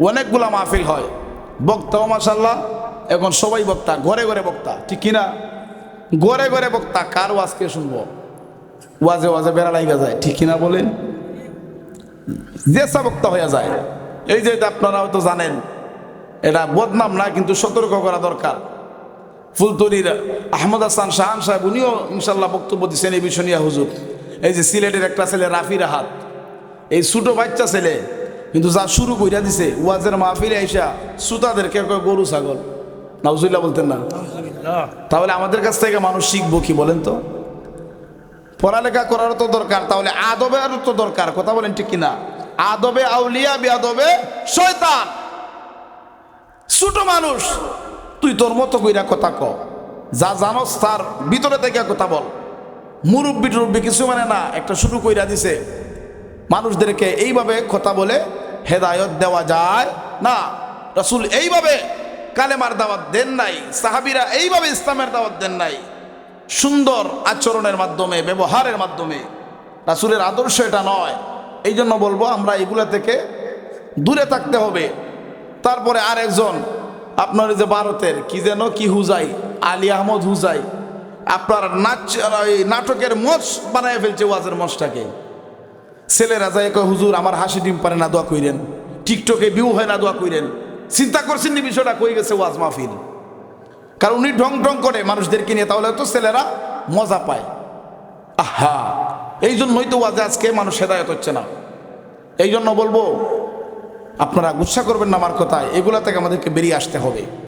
অনেকগুলা মাহফিল হয়। বক্তাও মাসাল্লাহ এখন সবাই বক্তা, ঘরে ঘরে বক্তা, ঠিক কিনা? ঘরে ঘরে বক্তা, কার ওয়াজকে শুনব? ওয়াজে ওয়াজে বেড়া লাগা যায়, ঠিক কিনা বলেন? জেসা বক্তা হয়ে যায়। এই যে আপনারা হয়তো জানেন, এটা বদনাম না, কিন্তু সতর্ক করা দরকার। ফুলতলির আহমদ হাসান শাহান সাহেব, উনিও ইনশাল্লাহ বক্তব্য দিচ্ছেন এই বিষয় নিয়ে হুজুর। এই যে সিলেটের একটা ছেলে রাফি রাহাত এই ছোটো বাচ্চা ছেলে কিন্তু যা শুরু কইরা দিছে ওয়াজের মাহফিলে আইসা সুতাদেরকে কয় গরু ছাগল। নাউজুল্লাহ বলতেন না। তাহলে আমাদের কাছ থেকে মানুষ শিখব কি বলেন তো? পড়ালেখা করার তো দরকার তাহলে আদবে আদবের তো দরকার কথা বলেন ঠিক কিনা? আদবে আউলিয়া বিয়াদবে শয়তান। ছোট মানুষ তুই তোর মতো কইরা কথা ক। যা জানস তার ভিতরে থেকে কথা বল। মুরব্বি টুরব্বি কিছু মানে না একটা শুরু কইরা দিছে। মানুষদেরকে এইভাবে কথা বলে হেদায়ত দেওয়া যায়? না। রসুল এইভাবে কালেমার দাওয়াত দেন নাই, সাহাবিরা এইভাবে ইসলামের দাওয়াত দেন নাই। সুন্দর আচরণের মাধ্যমে, ব্যবহারের মাধ্যমে। রাসুলের আদর্শ এটা নয়। এই জন্য বলব, আমরা এগুলা থেকে দূরে থাকতে হবে। তারপরে আর একজন আপনার যে ভারতের, কি যেন, কি হুজাই, আলী আহমদ হুজাই, আপনার নাচ নাটকের মঞ্চ বানায় ফেলছে ওয়াজের মঞ্চটাকে ছেলেরা যায় কয়, হুজুর, আমার হাসি ডিম পারে না, দোয়া কইরেন। টিকটকে ভিউ হয় না, দোয়া কইরেন। চিন্তা করছেন নি, বিষয়টা কই গেছে, ওয়াজ মাহফিল। কারণ উনি ঢং ঢং করে মানুষদেরকে নিয়ে, তাহলে তো ছেলেরা মজা পায়। আহা! এই জন্যই তো ওয়াজে আজকে মানুষ হেদায়ত হচ্ছে না। এই জন্য বলব, আপনারা গুচ্ছা করবেন না আমার কথায়, এগুলা থেকে আমাদেরকে বেরিয়ে আসতে হবে।